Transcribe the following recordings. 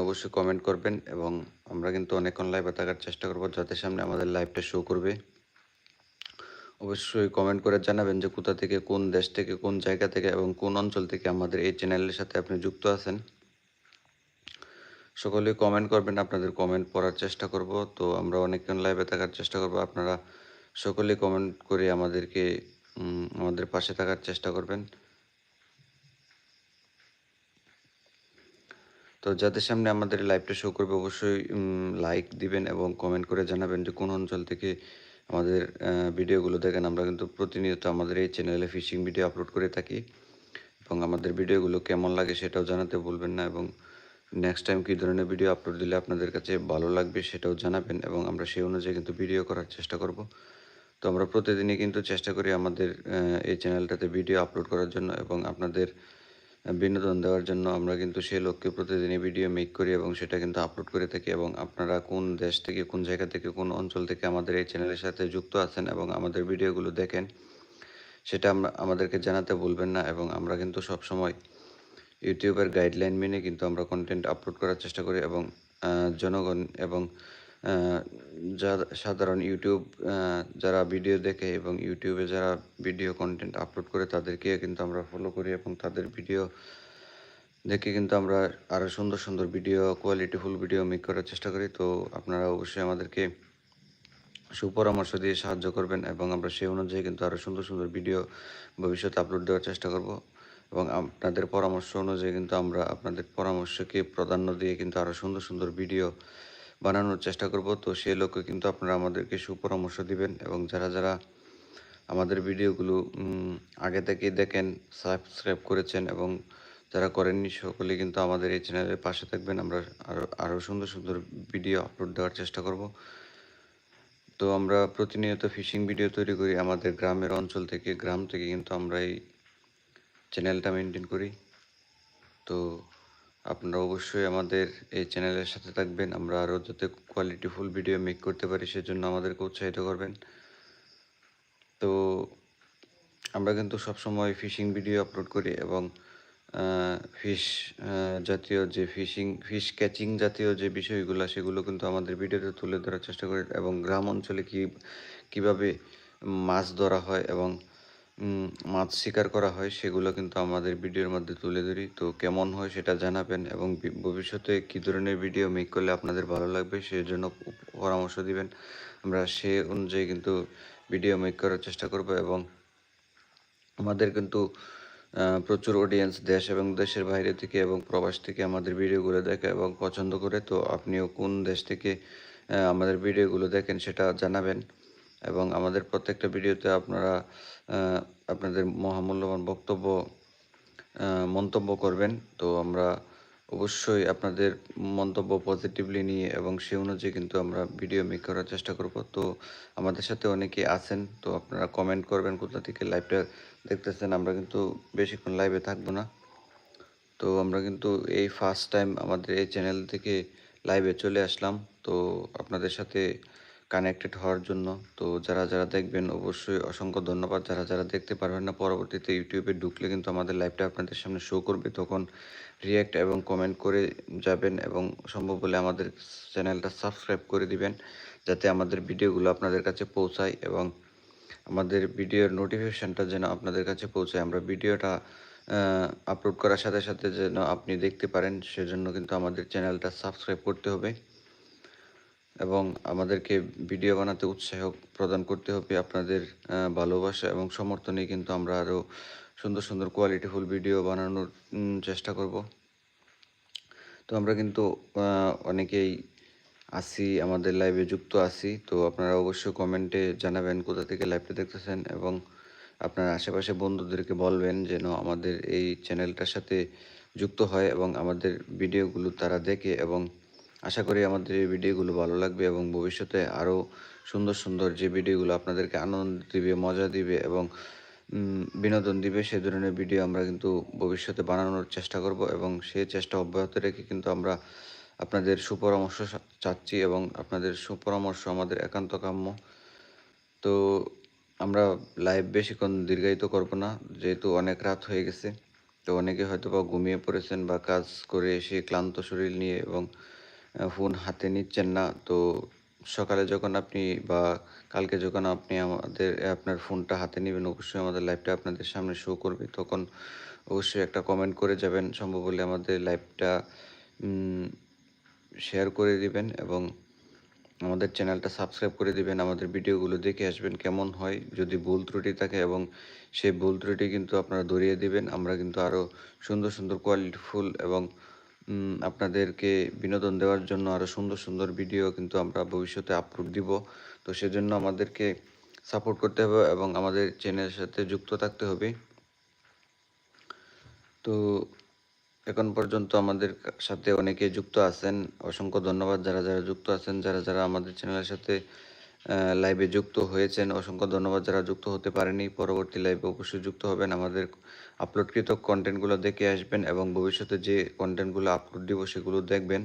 অবশ্যই কমেন্ট করবেন এবং আমরা কিন্তু অনেকক্ষণ লাইভে থাকার চেষ্টা করব যাতে সামনে আমাদের লাইভটা শো করবে। অবশ্যই কমেন্ট করে জানাবেন যে কোথা থেকে, কোন দেশ থেকে, কোন জায়গা থেকে এবং কোন অঞ্চল থেকে আমাদের এই চ্যানেলের সাথে আপনি যুক্ত আছেন। সকলেই কমেন্ট করবেন, আপনাদের কমেন্ট পড়ার চেষ্টা করব। তো আমরা অনেকক্ষণ লাইভে থাকার চেষ্টা করব। আপনারা সকলেই কমেন্ট করে আমাদেরকে আমাদের পাশে থাকার চেষ্টা করবেন। তো যাদের সামনে আমাদের লাইভটা শো করবে, অবশ্যই লাইক দিবেন এবং কমেন্ট করে জানাবেন যে কোন অঞ্চল থেকে আমাদের ভিডিওগুলো দেখেন। আমরা কিন্তু প্রতিনিয়ত আমাদের এই চ্যানেলে ফিশিং ভিডিও আপলোড করে থাকি এবং আমাদের ভিডিওগুলো কেমন লাগে সেটাও জানাতে ভুলবেন না এবং নেক্সট টাইম কী ধরনের ভিডিও আপলোড দিলে আপনাদের কাছে ভালো লাগবে সেটাও জানাবেন এবং আমরা সেই অনুযায়ী কিন্তু ভিডিও করার চেষ্টা করব। তো আমরা প্রতিদিনই কিন্তু চেষ্টা করি আমাদের এই চ্যানেলটাতে ভিডিও আপলোড করার জন্য এবং আপনাদের বিনোদন দেওয়ার জন্য আমরা কিন্তু সেই লক্ষ্যে প্রতিদিনই ভিডিও মেক করি এবং সেটা কিন্তু আপলোড করে থাকি এবং আপনারা কোন দেশ থেকে, কোন জায়গা থেকে, কোন অঞ্চল থেকে আমাদের এই চ্যানেলের সাথে যুক্ত আছেন এবং আমাদের ভিডিওগুলো দেখেন, সেটা আমরা, আমাদেরকে জানাতে বলবেন না এবং আমরা কিন্তু সবসময় ইউটিউবের গাইডলাইন মেনে কিন্তু আমরা কন্টেন্ট আপলোড করার চেষ্টা করি এবং জনগণ এবং আহ, যা- সাধারণ ইউটিউব যারা ভিডিও দেখে এবং ইউটিউবে যারা ভিডিও কন্টেন্ট আপলোড করে তাদেরকে কিন্তু আমরা ফলো করি এবং তাদের ভিডিও দেখে কিন্তু আমরা আরও সুন্দর সুন্দর ভিডিও কোয়ালিটিফুল ভিডিও মেক করার চেষ্টা করি। তো আপনারা অবশ্যই আমাদেরকে সুপরামর্শ দিয়ে সাহায্য করবেন এবং আমরা সেই অনুযায়ী কিন্তু আরও সুন্দর সুন্দর ভিডিও ভবিষ্যতে আপলোড দেওয়ার চেষ্টা করব। এবং আপনাদের পরামর্শ অনুযায়ী কিন্তু আমরা আপনাদের পরামর্শকে প্রাধান্য দিয়ে কিন্তু আরও সুন্দর সুন্দর ভিডিও বানানোর চেষ্টা করব। তো সেই লক্ষ্যে কিন্তু আপনারা আমাদেরকে সুপরামর্শ দিবেন এবং যারা যারা আমাদের ভিডিওগুলো আগে থেকেই দেখেন, সাবস্ক্রাইব করেছেন এবং যারা করেননি সকলে কিন্তু আমাদের এই চ্যানেলের পাশে থাকবেন। আমরা আরও আরও সুন্দর সুন্দর ভিডিও আপলোড দেওয়ার চেষ্টা করব। তো আমরা প্রতিনিয়ত ফিশিং ভিডিও তৈরি করি আমাদের গ্রামের অঞ্চল থেকে, গ্রাম থেকে কিন্তু আমরা এই চ্যানেলটা মেনটেন করি। তো আপনারা অবশ্যই আমাদের এই চ্যানেলের সাথে থাকবেন। আমরা আরও যাতে কোয়ালিটিফুল ভিডিও মেক করতে পারি, সেজন্য আমাদেরকে উৎসাহিত করবেন। তো আমরা কিন্তু সবসময় ফিশিং ভিডিও আপলোড করি এবং ফিশ জাতীয় যে ফিশিং ফিশ ক্যাচিং জাতীয় যে বিষয়গুলো, সেগুলো কিন্তু আমাদের ভিডিওতে তুলে ধরার চেষ্টা করি এবং গ্রাম অঞ্চলে কী, কীভাবে মাছ ধরা হয় এবং মাছ শিকার করা হয়, সেগুলো কিন্তু আমাদের ভিডিওর মধ্যে তুলে ধরি। তো কেমন হয় সেটা জানাবেন এবং ভবিষ্যতে কী ধরনের ভিডিও মেক করলে আপনাদের ভালো লাগবে সেই জন্য পরামর্শ দিবেন। আমরা সে অনুযায়ী কিন্তু ভিডিও মেক করার চেষ্টা করব এবং আমাদের কিন্তু প্রচুর অডিয়েন্স দেশ এবং দেশের বাইরে থেকে এবং প্রবাস থেকে আমাদের ভিডিওগুলো দেখে এবং পছন্দ করে। তো আপনিও কোন দেশ থেকে আমাদের ভিডিওগুলো দেখেন সেটা জানাবেন। এবং আমাদের প্রত্যেকটা ভিডিওতে আপনারা আপনাদের মহামূল্যবান বক্তব্য মন্তব্য করবেন। তো আমরা অবশ্যই আপনাদের মন্তব্য পজিটিভলি নিয়ে এবং সে অনুযায়ী কিন্তু আমরা ভিডিও মেক করার চেষ্টা করব। তো আমাদের সাথে অনেকে আছেন, তো আপনারা কমেন্ট করবেন কোথা থেকে লাইভটা দেখতেছেন। আমরা কিন্তু বেশিক্ষণ লাইভে থাকব না। তো আমরা কিন্তু এই ফার্স্ট টাইম আমাদের এই চ্যানেল থেকে লাইভে চলে আসলাম। তো আপনাদের সাথে কানেক্টেড হওয়ার জন্য। তো যারা যারা দেখবেন, অবশ্যই অসংখ্য ধন্যবাদ। যারা যারা দেখতে পারবেন না, পরবর্তীতে ইউটিউবে ঢুকলে কিন্তু আমাদের লাইভটা আপনাদের সামনে শো করবে। তখন রিয়্যাক্ট এবং কমেন্ট করে যাবেন এবং সম্ভব হলে আমাদের চ্যানেলটা সাবস্ক্রাইব করে দিবেন, যাতে আমাদের ভিডিওগুলো আপনাদের কাছে পৌঁছায় এবং আমাদের ভিডিওর নোটিফিকেশনটা যেন আপনাদের কাছে পৌঁছায়। আমরা ভিডিওটা আপলোড করার সাথে সাথে যেন আপনি দেখতে পারেন, সেজন্য কিন্তু আমাদের চ্যানেলটা সাবস্ক্রাইব করতে হবে। এবং আমাদেরকে ভিডিও বানাতে উৎসাহ প্রদান করতে হবে আপনাদের ভালোবাসা এবং সমর্থনে কিন্তু আমরা আরও সুন্দর সুন্দর কোয়ালিটিফুল ভিডিও বানানোর চেষ্টা করব। তো আমরা কিন্তু অনেকেই আছি, আমাদের লাইভে যুক্ত আছি। তো আপনারা অবশ্যই কমেন্টে জানাবেন কোথা থেকে লাইভটা দেখতেছেন এবং আপনার আশেপাশে বন্ধুদেরকে বলবেন যেন আমাদের এই চ্যানেলটার সাথে যুক্ত হয় এবং আমাদের ভিডিওগুলো তারা দেখে এবং আশা করি আমাদের এই ভিডিওগুলো ভালো লাগবে এবং ভবিষ্যতে আরও সুন্দর সুন্দর যে ভিডিওগুলো আপনাদেরকে আনন্দ দিবে, মজা দিবে এবং বিনোদন দিবে, সে ধরনের ভিডিও আমরা কিন্তু ভবিষ্যতে বানানোর চেষ্টা করব এবং সেই চেষ্টা অব্যাহত রেখে কিন্তু আমরা আপনাদের সুপরামর্শ চাচ্ছি এবং আপনাদের সুপরামর্শ আমাদের একান্ত কাম্য। তো আমরা লাইভ বেশিক্ষণ দীর্ঘায়িত করব না, যেহেতু অনেক রাত হয়ে গেছে। তো অনেকে হয়তো বা ঘুমিয়ে পড়েছেন বা কাজ করে এসে ক্লান্ত শরীর নিয়ে এবং ফোন হাতে নিচ্ছেন না। তো সকালে যখন আপনি বা কালকে যখন আপনি আমাদের, আপনার ফোনটা হাতে নেবেন, অবশ্যই আমাদের লাইভটা আপনাদের সামনে শো করবে। তখন অবশ্যই একটা কমেন্ট করে যাবেন সম্ভব হলে আমাদের লাইভটা শেয়ার করে দিবেন এবং আমাদের চ্যানেলটা সাবস্ক্রাইব করে দিবেন, আমাদের ভিডিওগুলো দেখে আসবেন কেমন হয়, যদি ভুল ত্রুটি থাকে এবং সেই ভুল ত্রুটি কিন্তু আপনারা ধরিয়ে দিবেন। আমরা কিন্তু আরও সুন্দর সুন্দর কোয়ালিটিফুল এবং আপনাদেরকে বিনোদন দেওয়ার জন্য আরও সুন্দর সুন্দর ভিডিও কিন্তু আমরা ভবিষ্যতে আপলোড দিব। তো সেজন্য আমাদেরকে সাপোর্ট করতে হবে এবং আমাদের চ্যানেলের সাথে যুক্ত থাকতে হবে। তো এখন পর্যন্ত আমাদের সাথে অনেকে যুক্ত আছেন। অসংখ্য ধন্যবাদ যারা যারা যুক্ত আছেন, যারা যারা আমাদের চ্যানেলের সাথে লাইভে যুক্ত হয়েছেন। অসংখ্য ধন্যবাদ যারা যুক্ত হতে পারেনি। পরবর্তী লাইভে অবশ্যই যুক্ত হবেন। আমাদের আপলোডকৃত কন্টেন্টগুলো দেখে আসবেন এবং ভবিষ্যতে যে কন্টেন্টগুলো আপলোড দিব সেগুলো দেখবেন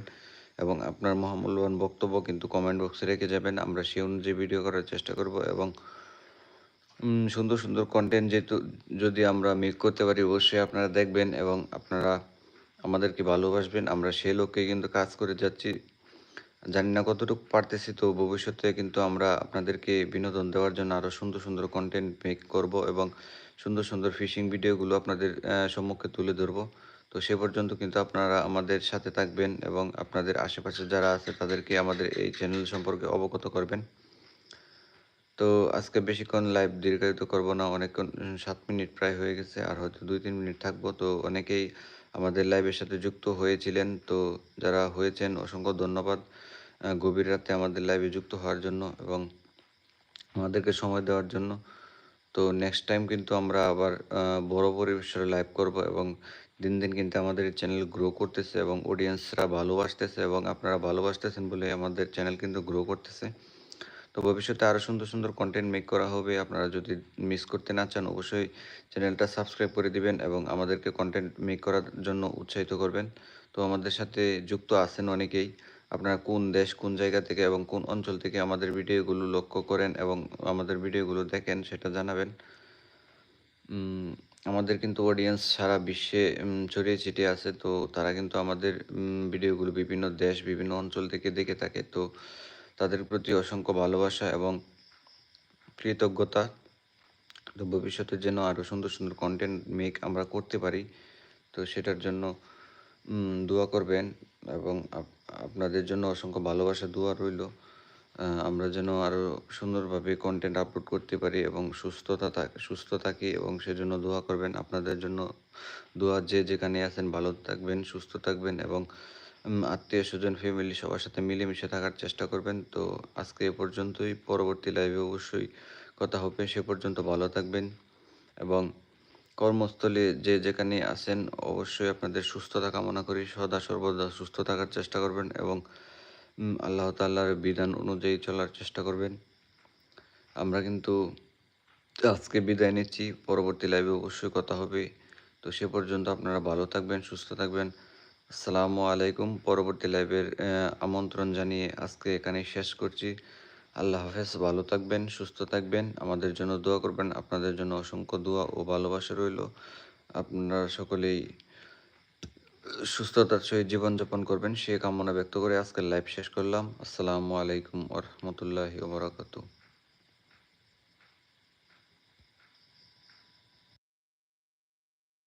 এবং আপনার মহামূল্যবান বক্তব্য কিন্তু কমেন্ট বক্সে রেখে যাবেন। আমরা সেই অনুযায়ী ভিডিও করার চেষ্টা করব এবং সুন্দর সুন্দর কন্টেন্ট যেহেতু যদি আমরা মেক করতে পারি অবশ্যই আপনারা দেখবেন এবং আপনারা আমাদেরকে ভালোবাসবেন। আমরা সেই লক্ষ্যে কিন্তু কাজ করে যাচ্ছি। জানি না কতটুকু পারতেছি, তো ভবিষ্যতে কিন্তু আমরা আপনাদেরকে বিনোদন দেওয়ার জন্য আরও সুন্দর সুন্দর কন্টেন্ট মেক করব এবং সুন্দর সুন্দর ফিশিং ভিডিওগুলো আপনাদের সম্মুখে তুলে ধরবো। তো সে পর্যন্ত কিন্তু আপনারা আমাদের সাথে থাকবেন এবং আপনাদের আশেপাশে যারা আছে তাদেরকে আমাদের এই চ্যানেল সম্পর্কে অবগত করবেন। তো আজকে বেশিক্ষণ লাইভ দীর্ঘায়িত করব না, অনেকক্ষণ সাত মিনিট প্রায় হয়ে গেছে আর হয়তো দুই তিন মিনিট থাকব। তো অনেকেই আমাদের লাইভের সাথে যুক্ত হয়েছিলেন, তো যারা হয়েছেন অসংখ্য ধন্যবাদ। গভীর রাতে আমাদের লাইভে যুক্ত হওয়ার জন্য এবং আমাদেরকে সময় দেওয়ার জন্য। তো নেক্সট টাইম কিন্তু আমরা আবার বড় পরিবেশে লাইভ করব এবং দিন দিন কিন্তু আমাদের চ্যানেল গ্রো করতেছে এবং অডিয়েন্সরা ভালোবাসতেছে এবং আপনারা ভালোবাসতেছেন বলে আমাদের চ্যানেল কিন্তু গ্রো করতেছে। তো ভবিষ্যতে আরও সুন্দর সুন্দর কন্টেন্ট মেক করা হবে। আপনারা যদি মিস করতে না চান, অবশ্যই চ্যানেলটা সাবস্ক্রাইব করে দিবেন এবং আমাদেরকে কন্টেন্ট মেক করার জন্য উৎসাহিত করবেন। তো আমাদের সাথে যুক্ত আছেন অনেকেই। আপনারা কোন দেশ, কোন জায়গা থেকে এবং কোন অঞ্চল থেকে আমাদের ভিডিওগুলো লক্ষ্য করেন এবং আমাদের ভিডিওগুলো দেখেন সেটা জানাবেন। আমাদের কিন্তু অডিয়েন্স সারা বিশ্বে ছড়িয়ে ছিটিয়ে আছে, তো তারা কিন্তু আমাদের ভিডিওগুলো বিভিন্ন দেশ, বিভিন্ন অঞ্চল থেকে দেখে থাকে, তো তাদের প্রতি অসংখ্য ভালোবাসা এবং কৃতজ্ঞতা। তো ভবিষ্যতে যেন আরও সুন্দর সুন্দর কন্টেন্ট মেক আমরা করতে পারি, তো সেটার জন্য দোয়া করবেন এবং আপনাদের জন্য অসংখ্য ভালোবাসা, দোয়া রইল। আমরা যেন আরও সুন্দরভাবে কন্টেন্ট আপলোড করতে পারি এবং সুস্থতা থাক, সুস্থ থাকি এবং সেজন্য দোয়া করবেন। আপনাদের জন্য দোয়া যে যেখানে আছেন ভালো থাকবেন, সুস্থ থাকবেন এবং আত্মীয় স্বজন ফ্যামিলি সবার সাথে মিলেমিশে থাকার চেষ্টা করবেন। তো আজকে এ পর্যন্তই। পরবর্তী লাইভে অবশ্যই কথা হবে। সে পর্যন্ত ভালো থাকবেন এবং কর্মস্থলে যে যেখানে আছেন, অবশ্যই আপনাদের সুস্থতা কামনা করি। সদা সর্বদা সুস্থ থাকার চেষ্টা করবেন এবং আল্লাহ তাল্লাহর বিধান অনুযায়ী চলার চেষ্টা করবেন। আমরা কিন্তু আজকে বিদায় নিচ্ছি। পরবর্তী লাইভে অবশ্যই কথা হবে। তো সে পর্যন্ত আপনারা ভালো থাকবেন, সুস্থ থাকবেন। আসসালামু আলাইকুম। পরবর্তী লাইভের আমন্ত্রণ জানিয়ে আজকে এখানে শেষ করছি। আল্লাহ হাফেজ, ভালো থাকবেন, সুস্থ থাকবেন। আমাদের জন্য দোয়া করবেন। আপনাদের জন্য অসংখ্য দোয়া ও ভালোবাসা রইল। আপনারা সকলেই সুস্থতার সহিত জীবনযাপন করবেন। সে কামনা ব্যক্ত করে আজকের লাইভ শেষ করলাম। আসসালামু আলাইকুম ওরহমতুল্লাহি ওবরাকাতু